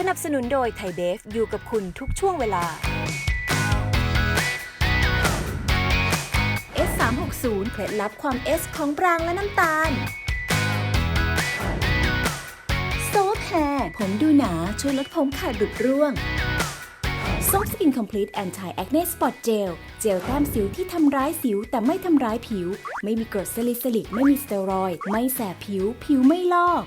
สนับสนุนโดยไทยเบฟอยู่กับคุณทุกช่วงเวลา S360 เคล็ดลับความ S ของปรางและน้ำตาลโซฟแฮร์ผมดูหนาช่วยลดผมขาดดุดร่วงซอฟสกินคอมพลีทแอนตี้แอคเนสปอตเจล เจลแต้มสิวที่ทำร้ายสิวแต่ไม่ทำร้ายผิว ไม่มีกรดซาลิซิลิก ไม่มีสเตียรอยด์ไม่แสบผิว ผิวไม่ลอก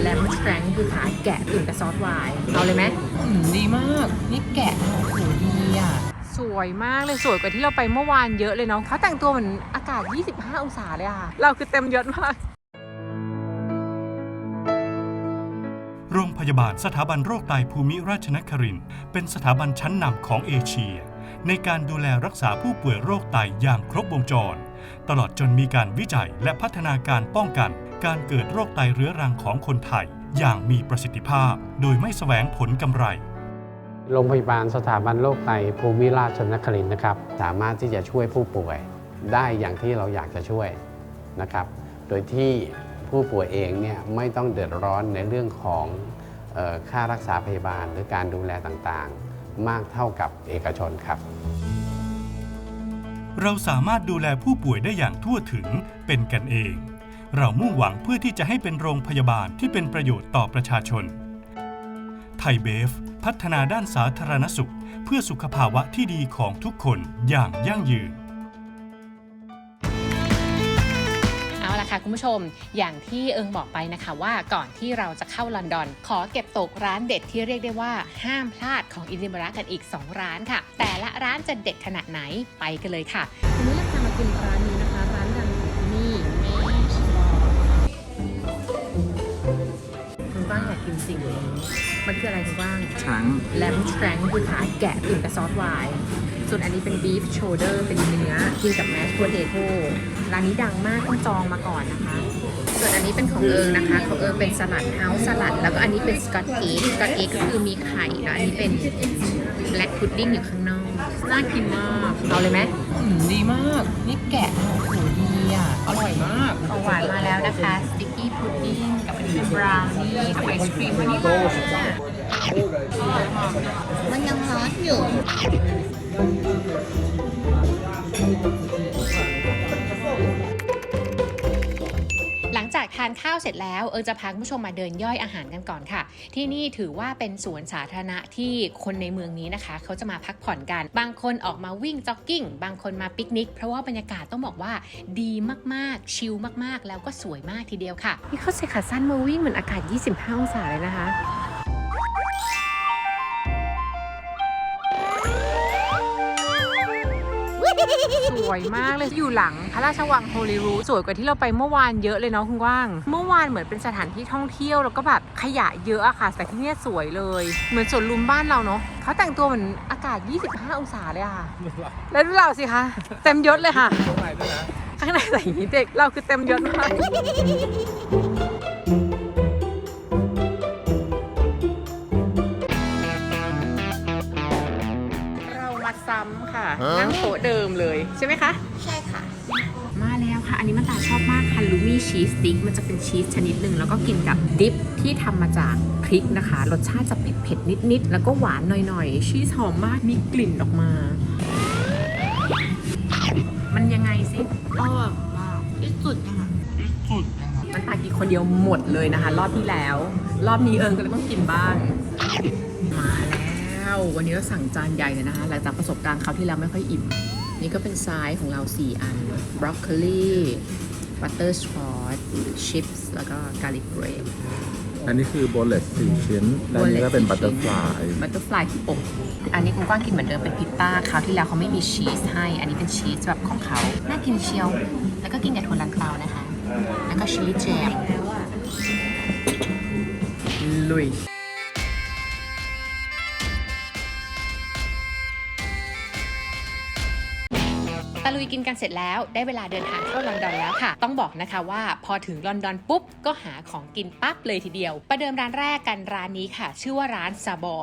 แลมสแตรงคือขาแกะอื่นกับซอสไวน์เอาเลยไหมอืมดีมาก นี่แกะโอ้โหดีอะ สวยมากเลยสวยกว่าที่เราไปเมื่อวานเยอะเลยเนาะเขาแต่งตัวเหมือนอากาศ 25 องศาเลยอะค่ะ เราคือเต็มยศมาก โรงพยาบาลสถาบันโรคไตภูมิราชนครินทร์เป็นสถาบันชั้นนำของเอเชีย ในการดูแลรักษาผู้ป่วยโรคไตอย่างครบวงจร ตลอดจนมีการวิจัยและพัฒนาการป้องกัน การเกิดโรคไตเรื้อรังของคนไทย อย่างมีประสิทธิภาพ โดยไม่แสวงผลกำไร โรงพยาบาลสถาบันโรคไตภูมิราชนครินทร์นะครับ สามารถที่จะช่วยผู้ป่วยได้อย่างที่เราอยากจะช่วยนะครับ โดยที่ผู้ป่วยเองเนี่ยไม่ต้องเดือดร้อนในเรื่องของออค่ารักษาพยาบาลหรือการดูแลต่างๆ มากเท่ากับเอกชนครับ เราสามารถดูแลผู้ป่วยได้อย่างทั่วถึงเป็นกันเอง เรามุ่งหวังเพื่อที่จะให้เป็นโรงพยาบาลที่เป็นประโยชน์ต่อประชาชน ไทยเบฟ พัฒนาด้านสาธารณสุข เพื่อสุขภาวะที่ดีของทุกคนอย่างยั่งยืน ค่ะคุณผู้ชม อย่างที่เอิงบอกไปนะคะว่าก่อนที่เราจะเข้าลอนดอน ขอเก็บตกร้านเด็ดที่เรียกได้ว่าห้ามพลาดของอินดิมระกันอีก 2 ร้านค่ะ แต่ละร้านจะเด็ดขนาดไหนไปกันเลยค่ะวันนี้เราพามากินร้านนี้นะคะ ร้านดังของที่นี่เมชบอคุณป้างอยากกินสิ่งนี้มันคืออะไรคุณป้างช้างแลมสแตรงคือขาแกะอื่นกับซอสไวน์ ส่วนอันนี้เป็นบีฟโชเดอร์เป็นเนื้อกินกับแมชโพเตโต้ร้านนี้ดังมากต้องจองมาก่อนนะคะ ส่วนอันนี้เป็นของเอิงนะคะของเอิงเป็นสลัดเฮาส์สลัด แล้วก็อันนี้เป็นสกอตเอ็กสกอตเอ็กก็คือมีไข่แล้วอันนี้เป็นแบล็กพุดดิ้งอยู่ข้างนอกน่ากินมากเอาเลยไหมอืมดีมากนี่แกะโอ้โหดีอะอร่อยมากของหวานมาแล้วนะคะสติ๊กกี้พุดดิ้งกับอันนี้เป็นบราวนี่กับไอศครีมวานิลลามันยังร้อนอยู่ หลังจากทานข้าวเสร็จแล้วเออจะพาคุณผู้ชมมาเดินย่อยอาหารกันก่อนค่ะ ที่นี่ถือว่าเป็นสวนสาธารณะที่คนในเมืองนี้นะคะ เขาจะมาพักผ่อนกัน บางคนออกมาวิ่งจ็อกกิ้ง บางคนมาปิกนิก เพราะว่าบรรยากาศต้องบอกว่าดีมากๆ ชิลมากๆ แล้วก็สวยมากทีเดียวค่ะ นี่เขาใส่ขาสั้นมาวิ่งเหมือนอากาศ 25 องศาเลยนะคะ วยมากเลยอยู่หลังพระราชวังโฮลิรูดสวยกว่าที่เราไปเมื่อวานเยอะเลยเนาะคุณกว้าง เมื่อวานเหมือนเป็นสถานที่ท่องเที่ยวแล้วก็แบบขยะเยอะอะค่ะ แต่ที่เนี่ยสวยเลย เหมือนสวนลุมบ้านเราเนาะเขาแต่งตัวเหมือนอากาศ 25 องศาเลยอะค่ะ แล้วดูเราสิคะเต็มยศเลยค่ะ ข้างในใส่อย่างนี้เด็กเราคือเต็มยศมาก มาซ้ำค่ะ นั่งโต๊ะเดิมเลยใช่ไหมคะ ใช่ค่ะ มาแล้วค่ะ อันนี้มันตาชอบมากคันลูมี่ชีสสติ๊กมันจะเป็นชีสชนิดหนึ่งแล้วก็กินกับดิปที่ทำมาจากพริกนะคะ รสชาติจะเผ็ดๆนิดๆแล้วก็หวานหน่อยๆ ชีสหอมมากมีกลิ่นออกมา มันยังไงสิอร่อยมากที่สุดนะคะมันตากินคนเดียวหมดเลยนะคะ รอบที่แล้ว รอบนี้เอิงก็เลยต้องกินบ้างมาแล้ว วันนี้เราสั่งจานใหญ่เลยนะคะ หลังจากประสบการณ์คราวที่แล้วไม่ค่อยอิ่ม นี่ก็เป็นไซส์ของเรา 4 อันบรอกโคลีบัตเตอร์สคอตชิพส์แล้วก็กาลิกเบรดอันนี้คือโบเลตสี่ชิ้น และอันนี้ก็เป็นบัตเตอร์ฟลายบัตเตอร์ฟลายที่อบอันนี้คุณกว้างกินเหมือนเดิมเป็นพิตต้าคราวที่แล้วเขาไม่มีชีสให้ อันนี้เป็นชีสแบบของเขาน่ากินเชียว แล้วก็กินกับถั่วลันเตานะคะ แล้วก็ชิลลี่แจมลุย ตะลุยกินกันเสร็จแล้วได้เวลาเดินทางเข้าลอนดอนแล้วค่ะ ต้องบอกนะคะว่าพอถึงลอนดอนปุ๊บ ก็หาของกินปั๊บเลยทีเดียว ประเดิมร้านแรกกันร้านนี้ค่ะ ชื่อว่าร้านซาบอ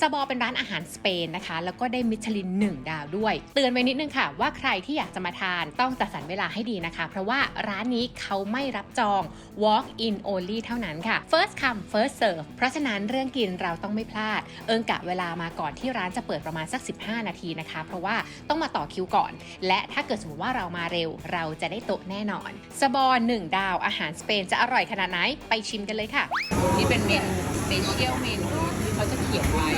ซาบอเป็นร้านอาหารสเปนนะคะ แล้วก็ได้มิชลิน 1 ดาวด้วย เตือนไว้นิดนึงค่ะ ว่าใครที่อยากจะมาทานต้องจัดสรรเวลาให้ดีนะคะ เพราะว่าร้านนี้เขาไม่รับจอง walk in only เท่านั้นค่ะ first come first serve เพราะฉะนั้นเรื่องกินเราต้องไม่พลาด เอิงกะเวลามาก่อนที่ร้านจะเปิดประมาณสัก 15 นาทีนะคะ เพราะว่าต้องมาต่อคิวก่อน และถ้าเกิดสมมติว่าเรามาเร็ว เราจะได้โต๊ะแน่นอน สบอหนึ่งดาวอาหารสเปนจะอร่อยขนาดไหนไปชิมกันเลยค่ะนี่เป็นเมนูสเปเชียลเมนูที่เขาจะเขียนไว้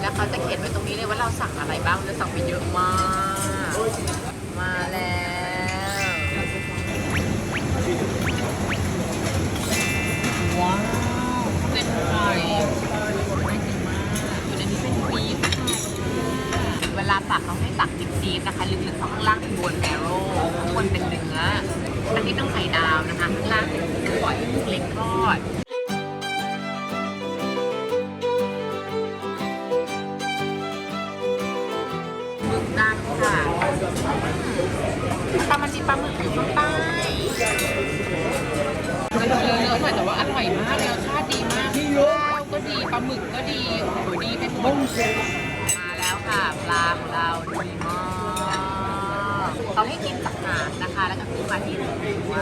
แล้วเขาจะเขียนไว้ตรงนี้เลยว่าเราสั่งอะไรบ้างเราสั่งไปเยอะมาก มาแล้วาตักเขาให้ตักดิบๆนะคะลึกๆข้างล่างเป็นบนแมโร่ข้างบนเป็นเนื้ออันนี้เป็นไข่ดาวนะคะข้างล่างเป็นหอยเล็กทอดหมึกดำค่ะปลามันมีปลาหมึกอยู่ข้างใต้มันเลอะๆหน่อยแต่ว่าอร่อยมากเลยรสชาติดีมากข้าวก็ดีปลาหมึกก็ดีโอ้โหดีไปหมดมาแล้วค่ะ ปลาของเราดีมากเขาให้กินจากหางนะคะ แล้วก็ขึ้นมาที่หัว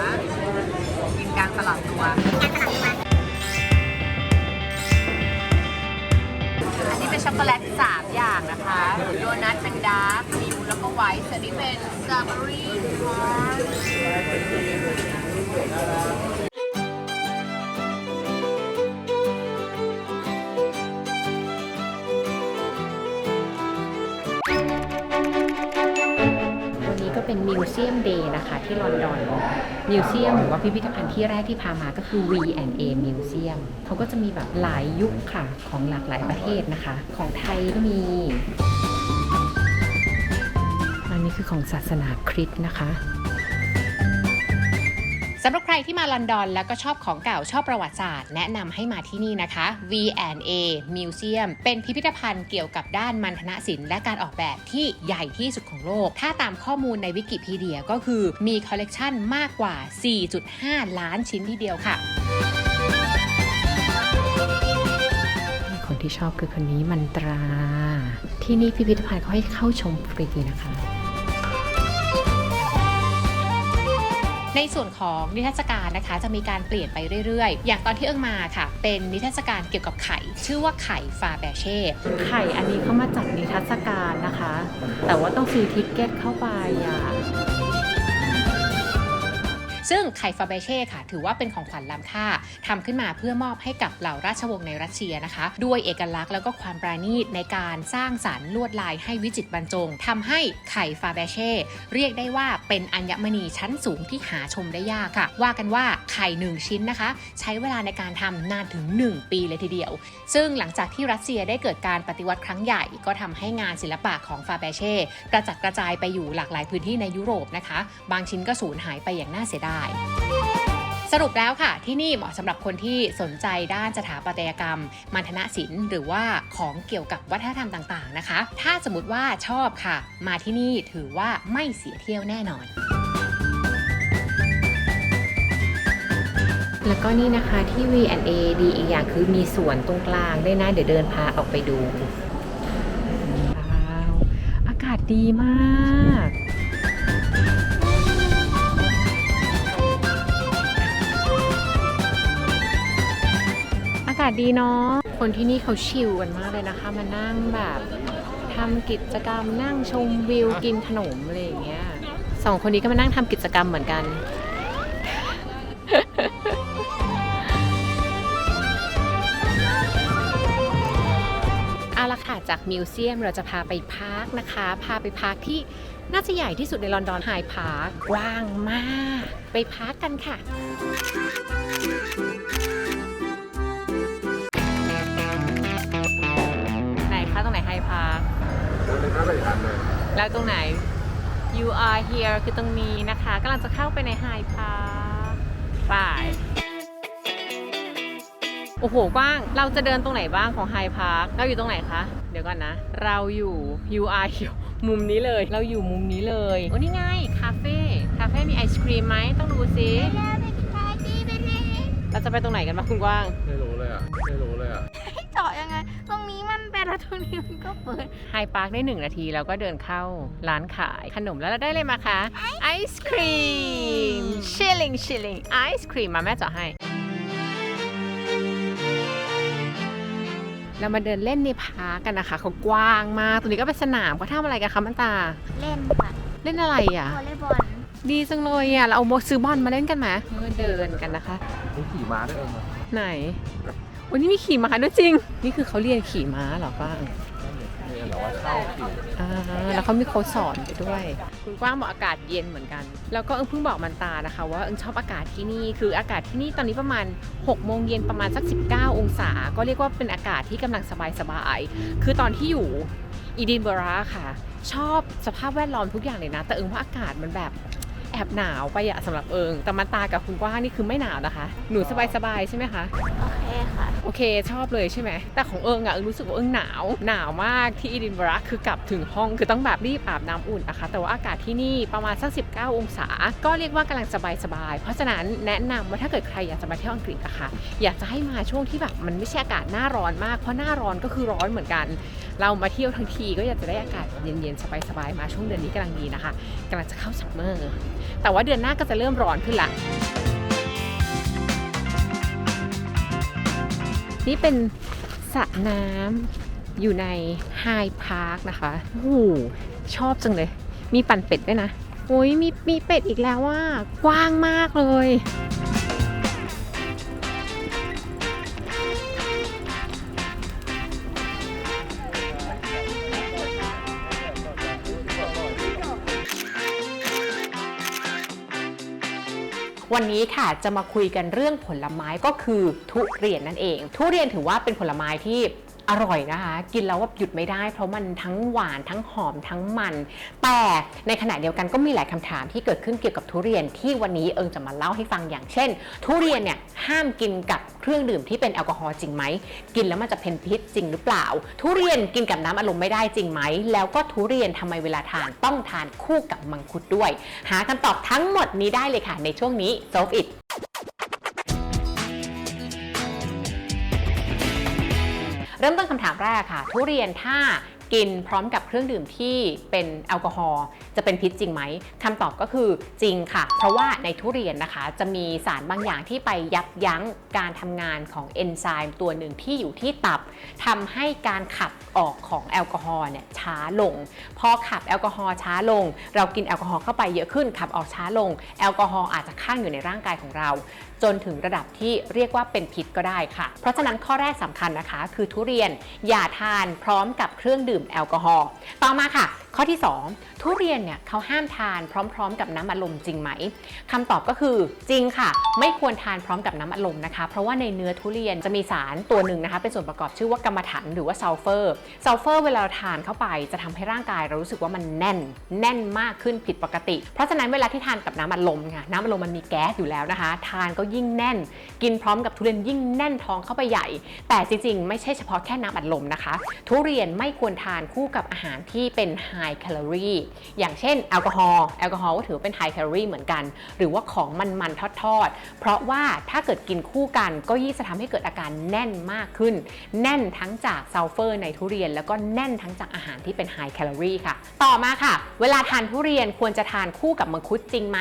กินกลางตลอดตัวอันนี้เป็นช็อกโกแลตสามอย่างนะคะโดนัทเป็นดาร์กมิลแล้วก็ไวท์ส่วนนี้เป็นสตรอเบอรี่ค่ะ เป็นมิวเซียมเดย์นะคะที่ลอนดอนมิวเซียมหรือว่าพิพิธภัณฑ์ที่แรกที่พามาก็คือ V&A Museum เขาก็จะมีแบบหลายยุคค่ะของหลากหลายประเทศนะคะ ของไทยก็มีอันนี้คือของศาสนาคริสต์นะคะ สำหรับใครที่มาลอนดอนแล้วก็ชอบของเก่าชอบประวัติศาสตร์ แนะนำให้มาที่นี่นะคะ V&A Museum เป็นพิพิธภัณฑ์เกี่ยวกับด้านมัณฑนศิลป์และการออกแบบที่ใหญ่ที่สุดของโลก ถ้าตามข้อมูลในวิกิพีเดียก็คือมีคอลเลกชันมากกว่า 4.5 ล้านชิ้นทีเดียวค่ะคนที่ชอบคือคนนี้มันตรา ที่นี่พิพิธภัณฑ์เขาให้เข้าชมฟรีนะคะ ในส่วนของนิทรรศการนะคะจะมีการเปลี่ยนไปเรื่อยๆ อย่างตอนที่เอิงมาค่ะ เป็นนิทรรศการเกี่ยวกับไข่ ชื่อว่าไข่ฟาแบเช่ ไข่อันนี้เขามาจัดนิทรรศการนะคะ แต่ว่าต้องซื้อทิกเก็ตเข้าไปอะ ซึ่งไข่ฟาเบเช่ค่ะ ถือว่าเป็นของขวัญล้ำค่าทำขึ้นมาเพื่อมอบให้กับเหล่าราชวงศ์ในรัสเซียนะคะ ด้วยเอกลักษณ์แล้วก็ความปราณีตในการสร้างสารรค์ลวดลายให้วิจิตรบรรจงทำให้ไข่ฟาเบเช่เรียกได้ว่าเป็นอัญมณีชั้นสูงที่หาชมได้ยากค่ะ ว่ากันว่าไข่หนึ่งชิ้นนะคะ ใช้เวลาในการทำนานถึง 1 ปีเลยทีเดียว ซึ่งหลังจากที่รัสเซียได้เกิดการปฏิวัติครั้งใหญ่ ก็ทำให้งานศิลปะของฟาเบเช่กระจัดกระจายไปอยู่หลากหลายพื้นที่ในยุโรปนะคะ บางชิ้นก็สูญหายไปอย่างน่าเสียดายสรุปแล้วค่ะ ที่นี่เหมาะสำหรับคนที่สนใจด้านสถาปัตยกรรม มัณฑนศิลป์หรือว่าของเกี่ยวกับวัฒนธรรมต่างๆนะคะ ถ้าสมมติว่าชอบค่ะ มาที่นี่ถือว่าไม่เสียเที่ยวแน่นอน แล้วก็นี่นะคะที่ V&A ดีอีกอย่างคือมีสวนตรงกลางด้วยนะ เดี๋ยวเดินพาออกไปดูว้าวอากาศดีมากาศดีเนาะ คนที่นี่เขาชิลกันมากเลยนะคะ มานั่งแบบทำกิจกรรมนั่งชมวิวกินขนมอะไรอย่างเงี้ยสองคนนี้ก็มานั่งทำกิจกรรมเหมือนกัน เอาละค่ะ จากมิวเซียมเราจะพาไปพาร์คนะคะ พาไปพาร์คที่น่าจะใหญ่ที่สุดในลอนดอนไฮพาร์คกว้างมาก ไปพาร์คกันค่ะ ไหนคะตรงไหนไฮพาร์คแล้วตรงไหน you are here คือตรงนี้นะคะกำลังจะเข้าไปในไฮพาร์คไปโอ้โห กว้าง เราจะเดินตรงไหนบ้างของไฮพาร์ค เราอยู่ตรงไหนคะ เดี๋ยวก่อนนะ เราอยู่ you are here มุมนี้เลย เราอยู่มุมนี้เลย โอ้นี่ไง คาเฟ่ คาเฟ่มีไอศครีมไหม ต้องดูสิ เราจะไปตรงไหนกันบ้างคุณกว้าง ไม่รู้เลยอะ ไม่รู้เลยอะ เจาะยังไง ตรงนี้มันเป็นแล้วตรงนี้มันก็เปิดไฮพาร์คได้หนึ่งนาทีเราก็เดินเข้าร้านขายขนมแล้วเราได้เลยมาคะไอศครีมชิลลิงชิลลิงไอศครีมมาแม่เจาะให้ เรามาเดินเล่นในพาร์คกันนะคะเขากว้างมากตรงนี้ก็เป็นสนามเขาทำอะไรกันคะมันตา เล่นค่ะเล่นอะไรอะ วอลเลย์บอลดีจังเลยอะ เราเอาโมซื้อบอลมาเล่นกันไหมเดินกันนะคะนี่ขี่ม้าด้วยเองเหรอไหน วันนี้มีขี่ม้าด้วยจริง นี่คือเขาเรียนขี่ม้าเหรอกว้างนี่เหรอว่าเช่าขี่อ่าแล้วเขามีโค้ชสอนไปด้วย คุณกว้างบอกอากาศเย็นเหมือนกัน แล้วก็เอิงเพิ่งบอกมันตานะคะ ว่าเอิงชอบอากาศที่นี่ คืออากาศที่นี่ตอนนี้ประมาณ6โมงเย็นประมาณสัก 19 องศา ก็เรียกว่าเป็นอากาศที่กำลังสบายๆ คือตอนที่อยู่อีดินเบอราค่ะ ชอบสภาพแวดล้อมทุกอย่างเลยนะ แต่เอิงว่าอากาศมันแบบ แอบหนาวไปอะสำหรับเอิง แต่มันตากับคุณกว้างนี่คือไม่หนาวนะคะ หนูสบายๆใช่ไหมคะ โอเคค่ะ โอเคชอบเลยใช่ไหม แต่ของเอิงอะเอิงรู้สึกว่าเอิงหนาว หนาวมากที่อีดินบะระคือกลับถึงห้องคือต้องแบบรีบอาบน้ำอุ่นนะคะ แต่ว่าอากาศที่นี่ประมาณสัก 19 องศา ก็เรียกว่ากำลังสบายสบายๆเพราะฉะนั้นแนะนำว่าถ้าเกิดใครอยากจะมาเที่ยวอังกฤษอะค่ะอยากจะให้มาช่วงที่แบบมันไม่ใช่อากาศหน้าร้อนมาก เพราะหน้าร้อนก็คือร้อนเหมือนกัน เรามาเที่ยวทั้งทีก็อยากจะได้อากาศเย็นๆ สบายๆ มาช่วงเดือนนี้กำลังดีนะคะกำลังจะเข้าซัมเมอร์ แต่ว่าเดือนหน้าก็จะเริ่มร้อนขึ้นละ นี่เป็นสระน้ำอยู่ในไฮพาร์คนะคะโอ้โหชอบจังเลย มีปั่นเป็ดด้วยนะ โอ้ยมีมีเป็ดอีกแล้วว่ากว้างมากเลย วันนี้ค่ะจะมาคุยกันเรื่องผลไม้ก็คือทุเรียนนั่นเอง ทุเรียนถือว่าเป็นผลไม้ที่ อร่อยนะคะ กินแล้วว่าหยุดไม่ได้ เพราะมันทั้งหวานทั้งหอมทั้งมัน แต่ในขณะเดียวกันก็มีหลายคำถามที่เกิดขึ้นเกี่ยวกับทุเรียนที่วันนี้เอิงจะมาเล่าให้ฟังอย่างเช่น ทุเรียนเนี่ยห้ามกินกับเครื่องดื่มที่เป็นแอลกอฮอล์จริงไหม กินแล้วมันจะเป็นพิษจริงหรือเปล่า ทุเรียนกินกับน้ำอารมณ์ไม่ได้จริงไหม แล้วก็ทุเรียนทำไมเวลาทานต้องทานคู่กับมังคุดด้วย หาคำตอบทั้งหมดนี้ได้เลยค่ะในช่วงนี้ Solve It เริ่มต้นคำถามแรกค่ะ ทุเรียนถ้ากินพร้อมกับเครื่องดื่มที่เป็นแอลกอฮอล์จะเป็นพิษจริงไหมคำตอบก็คือจริงค่ะ เพราะว่าในทุเรียนนะคะ จะมีสารบางอย่างที่ไปยับยั้งการทำงานของเอนไซม์ตัวหนึ่งที่อยู่ที่ตับทำให้การขับออกของแอลกอฮอล์เนี่ยช้าลง พอขับแอลกอฮอล์ช้าลง เรากินแอลกอฮอล์เข้าไปเยอะขึ้นขับออกช้าลง แอลกอฮอล์อาจจะข้างอยู่ในร่างกายของเรา จนถึงระดับที่เรียกว่าเป็นพิษก็ได้ค่ะ เพราะฉะนั้นข้อแรกสำคัญนะคะ คือทุเรียนอย่าทานพร้อมกับเครื่องดื่มแอลกอฮอล์ต่อมาค่ะ ข้อที่ 2 ทุเรียนเนี่ยเขาห้ามทานพร้อม ๆ กับน้ำอัดลมจริงไหมคำตอบก็คือจริงค่ะ ไม่ควรทานพร้อมกับน้ำอัดลมนะคะ เพราะว่าในเนื้อทุเรียนจะมีสารตัวหนึ่งนะคะ เป็นส่วนประกอบชื่อว่ากรรมฐานหรือว่าซัลเฟอร์ซัลเฟอร์เวลาเราทานเข้าไปจะทำให้ร่างกายเรารู้สึกว่ามันแน่น แน่นมากขึ้นผิดปกติ เพราะฉะนั้นเวลาที่ทานกับน้ำอัดลมค่ะน้ำอัดลมมันมีแก๊สอยู่แล้วนะคะ ทานก็ยิ่งแน่น กินพร้อมกับทุเรียนยิ่งแน่นท้องเข้าไปใหญ่ แต่จริงๆ ไม่ใช่เฉพาะแค่น้ำอัดลมนะคะ ทุเรียนไม่ควรทานคู่กับอาหารที่เป็นไฮแคลอรี่อย่างเช่นแอลกอฮอล์แอลกอฮอล์ก็ถือเป็นไฮแคลอรี่เหมือนกัน หรือว่าของมันๆทอดๆเพราะว่าถ้าเกิดกินคู่กันก็ยิ่งจะทำให้เกิดอาการแน่นมากขึ้น แน่นทั้งจากซัลเฟอร์ในทุเรียน แล้วก็แน่นทั้งจากอาหารที่เป็นไฮแคลอรี่ค่ะ ต่อมาค่ะ เวลาทานทุเรียนควรจะทานคู่กับมังคุดจริงไหม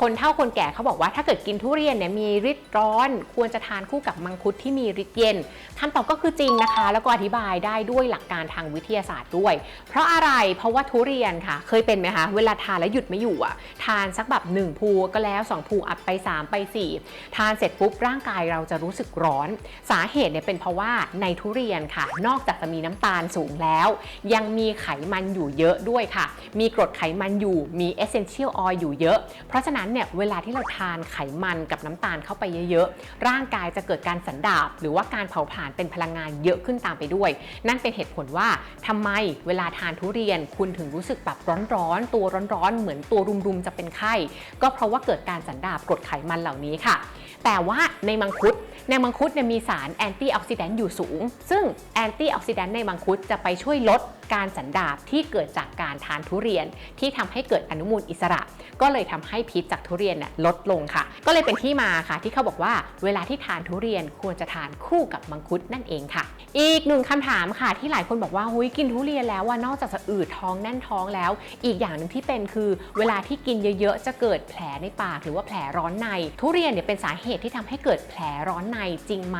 คนเฒ่าคนแก่เขาบอกว่าถ้าเกิดกินทุเรียนเนี่ยมีฤทธิ์ร้อน ควรจะทานคู่กับมังคุดที่มีฤทธิ์เย็น คำตอบก็คือจริงนะคะ แล้วก็อธิบายได้ด้วยหลักการทางวิทยาศาสตร์ด้วย เพราะอะไรเพราะว่าทุเรียนค่ะ เคยเป็นไหมคะ เวลาทานแล้วหยุดไม่อยู่อะทานสักแบบ 1 ภูก็แล้ว 2 ภูอัดไป 3 ไป 4 ทานเสร็จปุ๊บร่างกายเราจะรู้สึกร้อน สาเหตุเนี่ยเป็นเพราะว่าในทุเรียนค่ะ นอกจากจะมีน้ำตาลสูงแล้ว ยังมีไขมันอยู่เยอะด้วยค่ะ มีกรดไขมันอยู่มี essential oil อยู่เยอะ เพราะฉะนั้นเนี่ยเวลาที่เราทานไขมันกับน้ำตาลเข้าไปเยอะๆร่างกายจะเกิดการสันดาบหรือว่าการเผาผลาญเป็นพลังงานเยอะขึ้นตามไปด้วย นั่นเป็นเหตุผลว่าทำไมเวลาทานทุเรียนคุณถึงรู้สึกแบบร้อนๆตัวร้อนๆ เหมือนตัวรุมๆจะเป็นไข้ ก็เพราะว่าเกิดการสันดาบกรดไขมันเหล่านี้ค่ะ แต่ว่าในมังคุดในมังคุดเนี่ยมีสารแอนตี้ออกซิแดนต์อยู่สูง ซึ่งแอนตี้ออกซิแดนต์ในมังคุดจะไปช่วยลด การสันดาบที่เกิดจากการทานทุเรียนที่ทำให้เกิดอนุมูลอิสระ ก็เลยทำให้พิษจากทุเรียนน่ยลดลงค่ะ ก็เลยเป็นที่มาค่ะที่เขาบอกว่าเวลาที่ทานทุเรียนควรจะทานคู่กับมังคุดนั่นเองค่ะ อีกหนึ่งคำถามค่ะ ที่หลายคนบอกว่าหุยกินทุเรียนแล้วว่านอกจากจะอืดท้องแน่นท้องแล้ว อีกอย่างหนึ่งที่เป็นคือ เวลาที่กินเยอะๆ จะเกิดแผลในปากหรือว่าแผลร้อนใน ทุเรียนเนี่ยเป็นสาเหตุที่ทำให้เกิดแผลร้อนในจริงไหม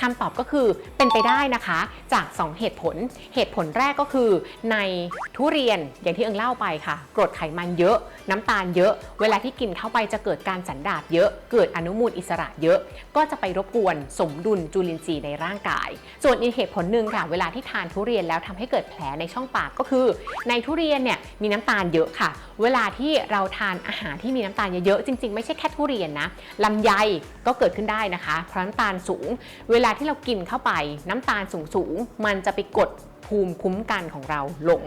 คำตอบก็คือเป็นไปได้นะคะ จาก 2 เหตุผล เหตุผลแรกก็คือในทุเรียนอย่างที่เอิงเล่าไปค่ะกรดไขมันเยอะ น้ำตาลเยอะ เวลาที่กินเข้าไปจะเกิดการสันดาบเยอะ เกิดอนุมูลอิสระเยอะ ก็จะไปรบกวนสมดุลจุลินทรีย์ในร่างกาย ส่วนอีกเหตุผลหนึ่งค่ะ เวลาที่ทานทุเรียนแล้วทำให้เกิดแผลในช่องปากก็คือ ในทุเรียนเนี่ยมีน้ำตาลเยอะค่ะ เวลาที่เราทานอาหารที่มีน้ำตาลเยอะๆจริง ๆ ไม่ใช่แค่ทุเรียนนะลำไยก็เกิดขึ้นได้นะคะ เพราะน้ำตาลสูง เวลาที่เรากินเข้าไปน้ำตาลสูงๆมันจะไปกด ภูมิคุ้มกันของเราลง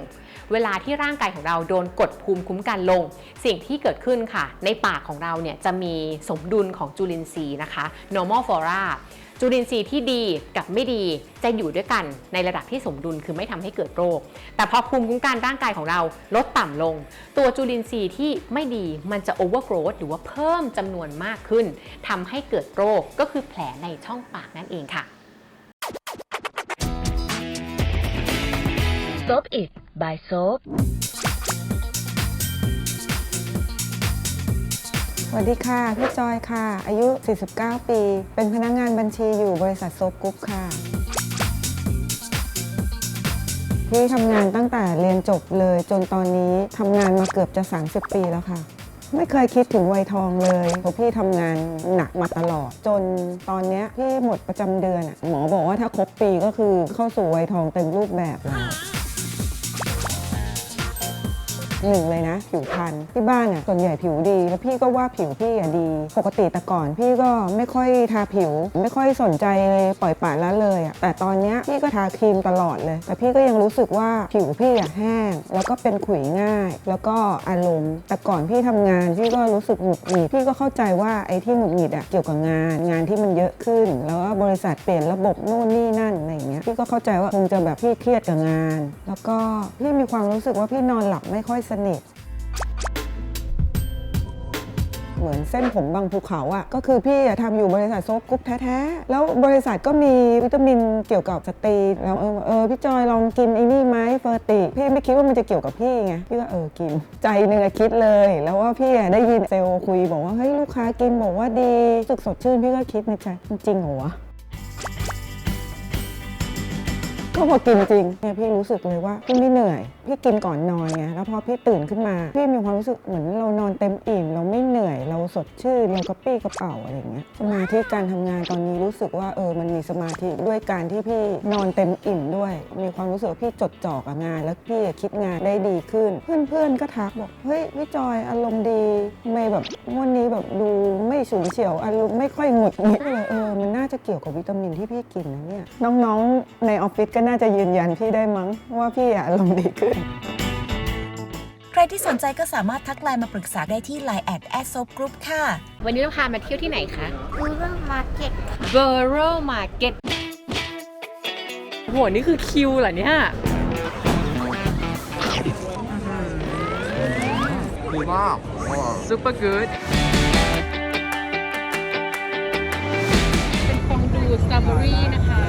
เวลาที่ร่างกายของเราโดนกดภูมิคุ้มกันลง สิ่งที่เกิดขึ้นค่ะ ในปากของเราเนี่ยจะมีสมดุลของจุลินทรีย์นะคะ normal flora จุลินทรีย์ที่ดีกับไม่ดีจะอยู่ด้วยกันในระดับที่สมดุลคือไม่ทำให้เกิดโรค แต่พอภูมิคุ้มกันร่างกายของเราลดต่ำลง ตัวจุลินทรีย์ที่ไม่ดีมันจะ overgrowth หรือว่าเพิ่มจำนวนมากขึ้นทำให้เกิดโรคก็คือแผลในช่องปากนั่นเองค่ะ Soap It by Soap สวัสดีค่ะ พี่จอยค่ะ อายุ 49 ปี เป็นพนักงานบัญชีอยู่บริษัทโซฟกรุ๊ปค่ะ พี่ทำงานตั้งแต่เรียนจบเลย จนตอนนี้ทำงานมาเกือบจะ 30 ปีแล้วค่ะ ไม่เคยคิดถึงวัยทองเลยเพราะพี่ทำงานหนักมาตลอด จนตอนเนี้ยพี่หมดประจำเดือนอะหมอบอกว่าถ้าครบปีก็คือเข้าสู่วัยทองเต็มรูปแบบแล้ว หนึ่งเลยนะผิวพรรณที่บ้านอะส่วนใหญ่ผิวดี แล้วพี่ก็ว่าผิวพี่อะดี ปกติแต่ก่อนพี่ก็ไม่ค่อยทาผิว ไม่ค่อยสนใจเลยปล่อยปละละเลยอะแต่ตอนเนี้ยพี่ก็ทาครีมตลอดเลย แต่พี่ก็ยังรู้สึกว่าผิวพี่อะแห้ง แล้วก็เป็นขุยง่าย แล้วก็อารมณ์ แต่ก่อนพี่ทำงานพี่ก็รู้สึกหงุดหงิดพี่ก็เข้าใจว่าไอ้ที่หงุดหงิดอะเกี่ยวกับงาน งานที่มันเยอะขึ้น แล้วก็บริษัทเปลี่ยนระบบนู่นนี่นั่นอะไรเงี้ยพี่ก็เข้าใจว่าคงจะแบบพี่เครียดกับงาน แล้วก็พี่มีความรู้สึกว่าพี่นอนหลับไม่ค่อยสนิท เหมือนเส้นผมบางภูเขาอะ่ะก็คือพี่ทำอยู่บริษัทโซฟกุ๊ปแท้ๆ แล้วบริษัทก็มีวิตามินเกี่ยวกับสตรีแล้วเออเออพี่จอยลองกินไอ้นี่ไหมเฟอร์ติ พี่ไม่คิดว่ามันจะเกี่ยวกับพี่ไงพี่ก็เออกิน ใจหนึ่งอะคิดเลย แล้วว่าพี่อะได้ยินเซลล์คุยบอกว่าเฮ้ยลูกค้ากินบอกว่าดีรู้สึกสดชื่นพี่ก็คิดในใจจริงเหรอวะ ก็พอกินจริงเนี่ยพี่รู้สึกเลยว่าพี่ไม่เหนื่อย พี่กินก่อนนอนไงแล้วพอพี่ตื่นขึ้นมา พี่มีความรู้สึกเหมือนเรานอนเต็มอิ่ม เราไม่เหนื่อย เราสดชื่นเรากระปี้กระเป๋าอะไรอย่างเงี้ยสมาธิการทำงานตอนนี้รู้สึกว่าเออมันมีสมาธิด้วยการที่พี่นอนเต็มอิ่มด้วย มีความรู้สึกว่าพี่จดจ่อกับงาน แล้วพี่คิดงานได้ดีขึ้น เพื่อนๆก็ทักบอกเฮ้ยพี่จอยอารมณ์ดีทำไม่แบบวันนี้แบบดูไม่ฉุนเฉียวอารมณ์ไม่ค่อยหงุดหงิดเลยเออมันน่าจะเกี่ยวกับวิตามินที่พี่กินนะเนี่ยน้องๆในออฟฟิศก็น่าจะยืนยันพี่ได้มั้งว่าพี่อะอารมณ์ดีขึ้น ใครที่สนใจก็สามารถทักไลน์มาปรึกษาได้ที่ Line แอดแอดโซกรุ๊ปค่ะ วันนี้เราพามาเที่ยวที่ไหนคะรูเรื่องมาร์เก็ต b u r r o w Market โห นี่คือคิวเหรอเนี่ย ดีมากซูเปอร์กูดเป็นฟองดูสตรอเบอรี่นะคะ